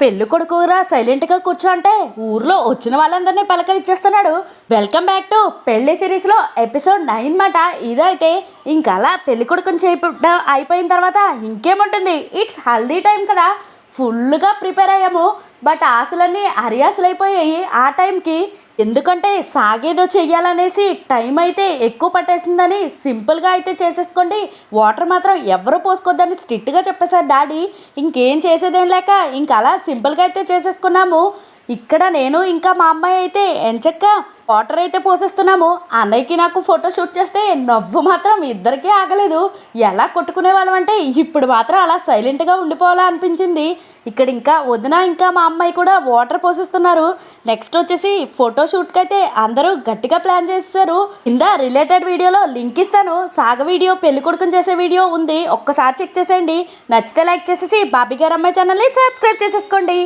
పెళ్ళి కొడుకురా సైలెంట్గా కూర్చో అంటే ఊర్లో వచ్చిన వాళ్ళందరినీ పలకరించేస్తున్నాడు. వెల్కమ్ బ్యాక్ టు పెళ్ళి సిరీస్లో ఎపిసోడ్ నైన్ మాట. ఇదైతే ఇంకలా పెళ్ళి కొడుకుని చేయడం అయిపోయిన తర్వాత ఇంకేముంటుంది? ఇట్స్ హల్దీ టైం కదా. ఫుల్గా ప్రిపేర్ అయ్యాము. బట్ ఆశలన్నీ అరియాసలైపోయాయి ఆ టైంకి ఎందుకంటే సాగేదో చెయ్యాలనేసి టైం అయితే ఎక్కువ పట్టేసిందని సింపుల్గా అయితే చేసేసుకోండి. వాటర్ మాత్రం ఎవరు పోసుకోద్దని స్ట్రిక్ట్గా చెప్పేశారు డాడీ. ఇంకేం చేసేదేం లేక ఇంక అలా సింపుల్గా అయితే చేసేసుకున్నాము. ఇక్కడ నేను ఇంకా మా అమ్మాయి అయితే ఎంచక్క వాటర్ అయితే పోసేస్తున్నాము. అన్నయ్యకి నాకు ఫోటో షూట్ చేస్తే నవ్వు మాత్రం ఇద్దరికీ ఆగలేదు. ఎలా కొట్టుకునే వాళ్ళం అంటే ఇప్పుడు మాత్రం అలా సైలెంట్గా ఉండిపోవాలా అనిపించింది. ఇక్కడ ఇంకా వదిన ఇంకా మా అమ్మాయి కూడా వాటర్ పోసేస్తున్నారు. నెక్స్ట్ వచ్చేసి ఫోటో షూట్కి అయితే అందరూ గట్టిగా ప్లాన్ చేస్తారు కింద రిలేటెడ్ వీడియోలో లింక్ ఇస్తాను. సాగ వీడియో పెళ్ళి కొడుకుని చేసే వీడియో ఉంది. ఒక్కసారి చెక్ చేసేయండి. నచ్చితే లైక్ చేసేసి బాబీ గారు అమ్మాయి ఛానల్ని సబ్స్క్రైబ్ చేసేసుకోండి.